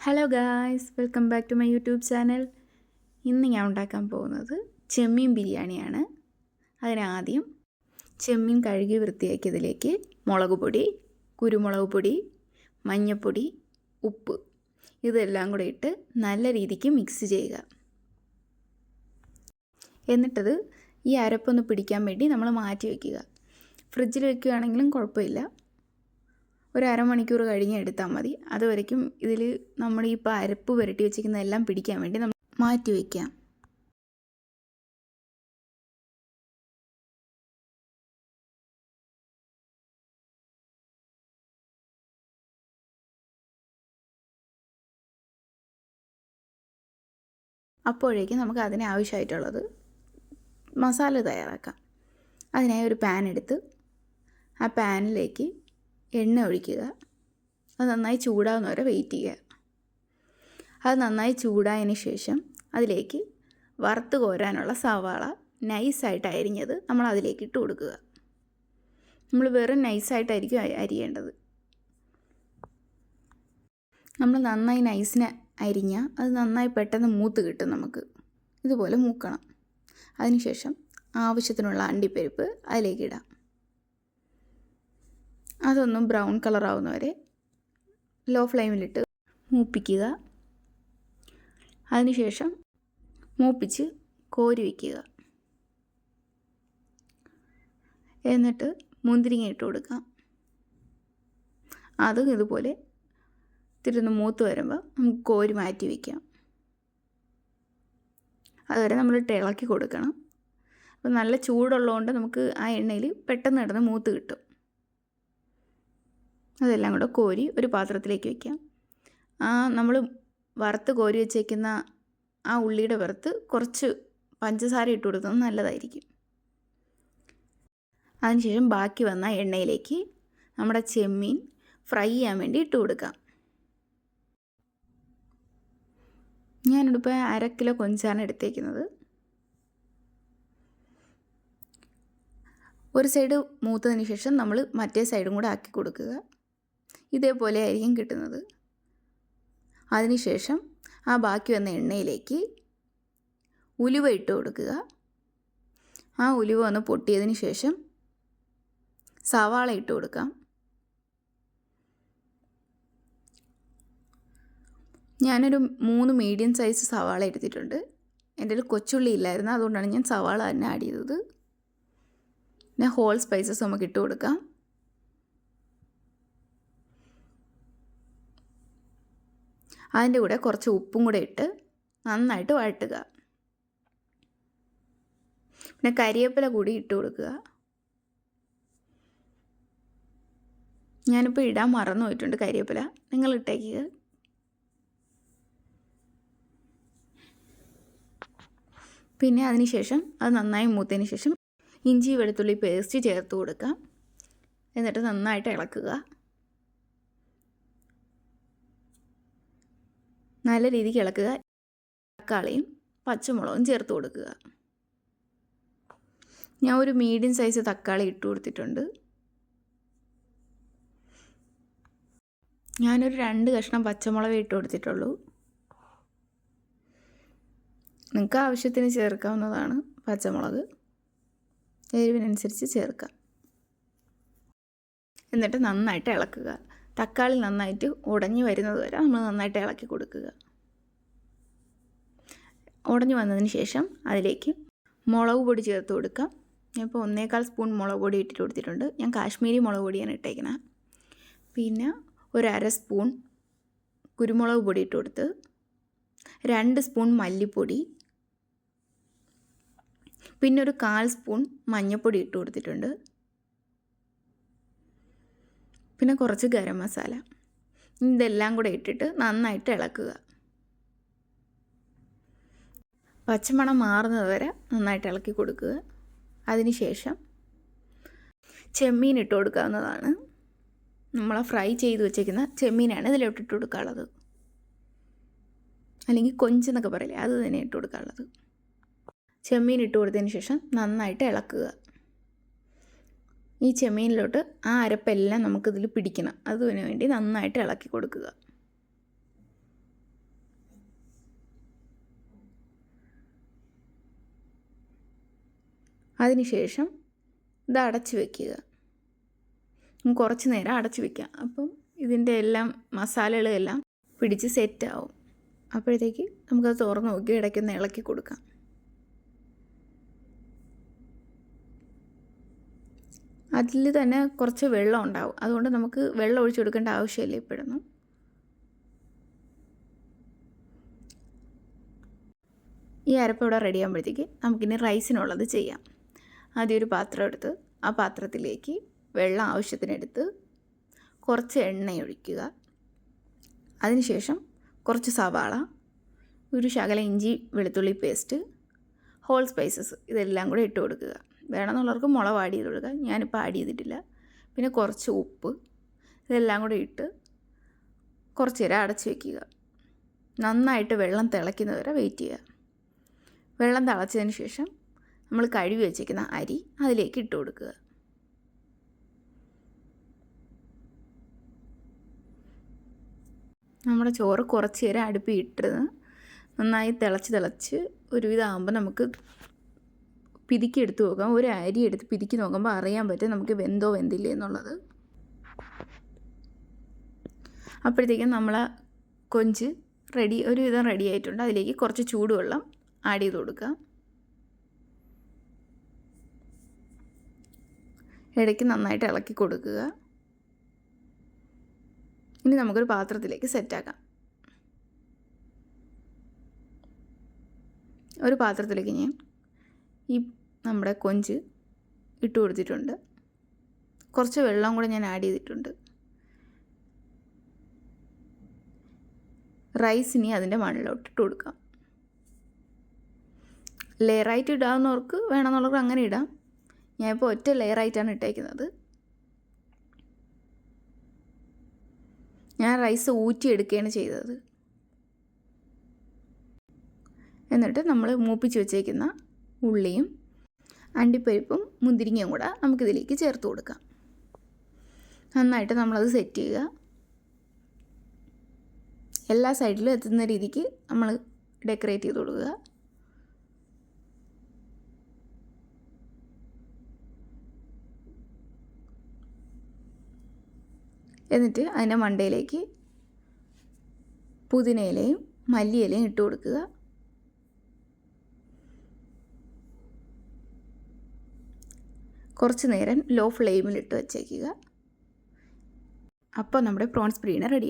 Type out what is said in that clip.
Hello guys welcome back to my YouTube channel ഇന്ന് ഞാൻ ഉണ്ടാക്കാൻ പോകുന്നത് ചെമ്മീൻ ബിരിയാണിയാണ്. അതിനാദ്യം ചെമ്മീൻ കഴുകി വൃത്തിയാക്കിയതിലേക്ക് മുളക് പൊടി കുരുമുളക് പൊടി മഞ്ഞൾപ്പൊടി ഉപ്പ് ഇതെല്ലാം കൂടെ ഇട്ട് നല്ല രീതിക്ക് മിക്സ് ചെയ്യുക. എന്നിട്ടത് ഈ അരപ്പൊന്ന് പിടിക്കാൻ വേണ്ടി നമ്മൾ മാറ്റി വയ്ക്കുക ഫ്രിഡ്ജിൽ വയ്ക്കുകയാണെങ്കിലും കുഴപ്പമില്ല. ഒരു അരമണിക്കൂർ കഴിഞ്ഞ് എടുത്താൽ മതി. അതുവരയ്ക്കും ഇതിൽ നമ്മൾ ഈ പരപ്പ് പുരട്ടി വെച്ചിരിക്കുന്ന എല്ലാം പിടിക്കാൻ വേണ്ടി നമ്മൾ മാറ്റി വയ്ക്കാം അപ്പോഴേക്കും നമുക്ക് അതിന് ആവശ്യമായിട്ടുള്ളത് മസാല തയ്യാറാക്കാം. അതിനായി ഒരു പാൻ എടുത്ത് ആ പാനിലേക്ക് എണ്ണ ഒഴിക്കുക. അത് നന്നായി ചൂടാവുന്ന വരെ വെയിറ്റ് ചെയ്യുക. അത് നന്നായി ചൂടായതിന് ശേഷം അതിലേക്ക് വറുത്ത് കോരാനുള്ള സവാള നൈസായിട്ട് അരിഞ്ഞത് നമ്മൾ അതിലേക്ക് ഇട്ട് കൊടുക്കുക. നമ്മൾ വെറും നൈസായിട്ടായിരിക്കും അരിയേണ്ടത്. നമ്മൾ നന്നായി നൈസിന് അരിഞ്ഞാൽ അത് നന്നായി പെട്ടെന്ന് മൂത്ത് കിട്ടും നമുക്ക്. ഇതുപോലെ മൂക്കണം. അതിനുശേഷം ആവശ്യത്തിനുള്ള അണ്ടിപ്പരിപ്പ് അതിലേക്ക് ഇടാം. അതൊന്നും ബ്രൗൺ കളർ ആവുന്നവരെ ലോ ഫ്ലെയിമിലിട്ട് മൂപ്പിക്കുക. അതിനുശേഷം മൂപ്പിച്ച് കോരി വയ്ക്കുക എന്നിട്ട് മുന്തിരിങ്ങ ഇട്ട് കൊടുക്കാം അതും ഇതുപോലെ തിരുന്ന് മൂത്ത് വരുമ്പോൾ നമുക്ക് കോരി മാറ്റി വയ്ക്കാം അതുവരെ നമ്മൾ ഇളക്കി കൊടുക്കണം. അപ്പോൾ നല്ല ചൂടുള്ളതുകൊണ്ട് നമുക്ക് ആ എണ്ണയിൽ പെട്ടെന്ന് കിടന്ന് മൂത്ത് കിട്ടും. അതെല്ലാം കൂടെ കോരി ഒരു പാത്രത്തിലേക്ക് വയ്ക്കാം ആ നമ്മൾ വറുത്ത് കോരി വെച്ചേക്കുന്ന ആ ഉള്ളിയുടെ വറുത്ത് കുറച്ച് പഞ്ചസാര ഇട്ട് കൊടുക്കുന്നത് നല്ലതായിരിക്കും. അതിനുശേഷം ബാക്കി വന്ന എണ്ണയിലേക്ക് നമ്മുടെ ചെമ്മീൻ ഫ്രൈ ചെയ്യാൻ വേണ്ടി ഇട്ട് കൊടുക്കാം. ഞാനിപ്പോൾ അര കിലോ കൊഞ്ചാണ് എടുത്തേക്കുന്നത്. ഒരു സൈഡ് മൂത്തതിന് ശേഷം നമ്മൾ മറ്റേ സൈഡും കൂടെ ആക്കി കൊടുക്കുക. ഇതേപോലെ ആയിരിക്കും കിട്ടുന്നത്. അതിനുശേഷം ആ ബാക്കി വന്ന എണ്ണയിലേക്ക് ഉലുവ ഇട്ട് കൊടുക്കുക. ആ ഉലുവ ഒന്ന് പൊട്ടിയതിന് ശേഷം സവാള ഇട്ട് കൊടുക്കാം. ഞാനൊരു മൂന്ന് മീഡിയം സൈസ് സവാള എടുത്തിട്ടുണ്ട്. എന്റെ ഒരു കൊച്ചുള്ളി ഇല്ലായിരുന്നു അതുകൊണ്ടാണ് ഞാൻ സവാള തന്നെ ആഡ് ചെയ്തത്. പിന്നെ ഹോൾ സ്പൈസസ് നമുക്ക് ഇട്ട് കൊടുക്കാം. അതിന്റെ കൂടെ കുറച്ച് ഉപ്പും കൂടെ ഇട്ട് നന്നായിട്ട് വഴട്ടുക പിന്നെ കരിവേപ്പില കൂടി ഇട്ട് കൊടുക്കുക. ഞാനിപ്പോൾ ഇടാൻ മറന്നു പോയിട്ടുണ്ട് കരിവേപ്പില നിങ്ങൾ ഇട്ടേക്കുക പിന്നെ അതിന് ശേഷം അത് നന്നായി മൂത്തതിന് ശേഷം ഇഞ്ചി വെളുത്തുള്ളി പേസ്റ്റ് ചേർത്ത് കൊടുക്കാം എന്നിട്ട് നന്നായിട്ട് ഇളക്കുക. നല്ല രീതിക്ക് ഇളക്കുക. തക്കാളിയും പച്ചമുളകും ചേർത്ത് കൊടുക്കുക. ഞാൻ ഒരു മീഡിയം സൈസ് തക്കാളി ഇട്ട് കൊടുത്തിട്ടുണ്ട്. ഞാനൊരു രണ്ട് കഷ്ണം പച്ചമുളക് ഇട്ട് കൊടുത്തിട്ടുള്ളൂ. നിങ്ങൾക്ക് ആവശ്യത്തിന് ചേർക്കാവുന്നതാണ് പച്ചമുളക്. എരിവിനനുസരിച്ച് ചേർക്കാം. എന്നിട്ട് നന്നായിട്ട് ഇളക്കുക. തക്കാളി നന്നായിട്ട് ഉടഞ്ഞു വരുന്നത് വരെ നമ്മൾ നന്നായിട്ട് ഇളക്കി കൊടുക്കുക. ഉടഞ്ഞു വന്നതിന് ശേഷം അതിലേക്ക് മുളക് പൊടി ചേർത്ത് കൊടുക്കാം ഇപ്പോൾ ഒന്നേകാൽ സ്പൂൺ മുളക് പൊടി ഇട്ടിട്ട് കൊടുത്തിട്ടുണ്ട്. ഞാൻ കാശ്മീരി മുളക് പൊടിയാണ് ഇട്ടേക്കുന്നത് പിന്നെ ഒരു അര സ്പൂൺ കുരുമുളക് പൊടി ഇട്ട് കൊടുത്ത് രണ്ട് സ്പൂൺ മല്ലിപ്പൊടി. പിന്നെ ഒരു കാൽ സ്പൂൺ മഞ്ഞൾപ്പൊടി ഇട്ട് കൊടുത്തിട്ടുണ്ട്. പിന്നെ കുറച്ച് ഗരം മസാല. ഇതെല്ലാം കൂടെ ഇട്ടിട്ട് നന്നായിട്ട് ഇളക്കുക. പച്ചമണം മാറുന്നത് വരെ നന്നായിട്ട് ഇളക്കി കൊടുക്കുക. അതിനുശേഷം ചെമ്മീൻ ഇട്ട് കൊടുക്കാവുന്നതാണ്. നമ്മൾ ഫ്രൈ ചെയ്ത് വെച്ചേക്കുന്ന ചെമ്മീനാണ് ഇതിലോട്ട് ഇട്ട് കൊടുക്കാനുള്ളത്. അല്ലെങ്കിൽ കൊഞ്ചെന്നൊക്കെ പറയില്ലേ അത് തന്നെ ഇട്ട് കൊടുക്കാനുള്ളത്. ചെമ്മീൻ ഇട്ട് കൊടുത്തതിന് ശേഷം നന്നായിട്ട് ഇളക്കുക. ഈ ചെമ്മീനിലോട്ട് ആ അരപ്പെല്ലാം നമുക്കിതിൽ പിടിക്കണം. അതിനു വേണ്ടി നന്നായിട്ട് ഇളക്കി കൊടുക്കുക. അതിനുശേഷം ഇത് അടച്ചു വയ്ക്കുക കുറച്ച് നേരം അടച്ചു വയ്ക്കാം അപ്പം ഇതിന്റെ എല്ലാം മസാലകളെല്ലാം പിടിച്ച് സെറ്റാവും അപ്പോഴത്തേക്ക് നമുക്കത് തുറന്ന് നോക്കി ഇടയ്ക്കൊന്ന് ഇളക്കി കൊടുക്കാം. അതിൽ തന്നെ കുറച്ച് വെള്ളം ഉണ്ടാവും. അതുകൊണ്ട് നമുക്ക് വെള്ളം ഒഴിച്ചു കൊടുക്കേണ്ട ആവശ്യമില്ല ഇപ്പോഴൊന്നും. ഈ അരപ്പ് ഇവിടെ റെഡി ആകുമ്പോഴത്തേക്ക് നമുക്കിനി റൈസിനുള്ളത് ചെയ്യാം. ആദ്യം ഒരു പാത്രം എടുത്ത് ആ പാത്രത്തിലേക്ക് വെള്ളം ആവശ്യത്തിനെടുത്ത് കുറച്ച് എണ്ണ ഒഴിക്കുക. അതിനുശേഷം കുറച്ച് സവാള ഒരു ശകല ഇഞ്ചി വെളുത്തുള്ളി പേസ്റ്റ് ഹോൾ സ്പൈസസ് ഇതെല്ലാം കൂടെ ഇട്ട് കൊടുക്കുക. വേണമെന്നുള്ളവർക്ക് മുളക് ആഡ് ചെയ്ത് കൊടുക്കുക ഞാനിപ്പോൾ ആഡ് ചെയ്തിട്ടില്ല. പിന്നെ കുറച്ച് ഉപ്പ്. ഇതെല്ലാം കൂടെ ഇട്ട് കുറച്ച് നേരം അടച്ച് വയ്ക്കുക നന്നായിട്ട് വെള്ളം തിളയ്ക്കുന്നവരെ വെയിറ്റ് ചെയ്യുക. വെള്ളം തിളച്ചതിന് ശേഷം നമ്മൾ കഴുകി വെച്ചേക്കുന്ന അരി അതിലേക്ക് ഇട്ട് കൊടുക്കുക. നമ്മുടെ ചോറ് കുറച്ച് നേരം അടുപ്പിട്ടിരുന്ന് നന്നായി തിളച്ച് തിളച്ച് ഒരുവിധമാകുമ്പോൾ നമുക്ക് പിതുക്കി എടുത്ത് നോക്കാം. ഒരു അരി എടുത്ത് പിതുക്കി നോക്കുമ്പോൾ അറിയാൻ പറ്റും നമുക്ക് വെന്തോ വെന്തില്ലേ എന്നുള്ളത്. അപ്പോഴത്തേക്കും നമ്മൾ കൊഞ്ച് റെഡി ഒരുവിധം റെഡി ആയിട്ടുണ്ട്. അതിലേക്ക് കുറച്ച് ചൂടുവെള്ളം ആഡ് ചെയ്ത് കൊടുക്കുക. ഇടയ്ക്ക് നന്നായിട്ട് ഇളക്കി കൊടുക്കുക. ഇനി നമുക്കൊരു പാത്രത്തിലേക്ക് സെറ്റാക്കാം ഒരു പാത്രത്തിലേക്ക് ഞാൻ ഈ നമ്മുടെ കൊഞ്ച് ഇട്ട് കൊടുത്തിട്ടുണ്ട്. കുറച്ച് വെള്ളം കൂടെ ഞാൻ ആഡ് ചെയ്തിട്ടുണ്ട്. റൈസിനി അതിന്റെ മണ്ണിലോട്ട് ഇട്ട് കൊടുക്കാം. ലെയറായിട്ട് ഇടാവുന്നവർക്ക് വേണമെന്നുള്ളവർക്ക് അങ്ങനെ ഇടാം. ഞാൻ ഇപ്പോൾ ഒറ്റ ലെയറായിട്ടാണ് ഇട്ടേക്കുന്നത്. ഞാൻ റൈസ് ഊറ്റിയെടുക്കുകയാണ് ചെയ്തത്. എന്നിട്ട് നമ്മൾ മൂപ്പിച്ച് വെച്ചേക്കുന്ന ഉള്ളിയും അണ്ടിപ്പരിപ്പും മുന്തിരിങ്ങയും കൂടെ നമുക്കിതിലേക്ക് ചേർത്ത് കൊടുക്കാം. നന്നായിട്ട് നമ്മളത് സെറ്റ് ചെയ്യുക. എല്ലാ സൈഡിലും എത്തുന്ന രീതിക്ക് നമ്മൾ ഡെക്കറേറ്റ് ചെയ്ത് കൊടുക്കുക. എന്നിട്ട് അതിന്റെ മണ്ടയിലേക്ക് പുതിനയിലയും മല്ലിയിലയും ഇട്ട് കൊടുക്കുക. കുറച്ച് നേരം ലോ ഫ്ലെയിമിൽ ഇട്ട് വെച്ചേക്കുക. അപ്പോൾ നമ്മുടെ പ്രോൺസ് ബിരിയാണി റെഡി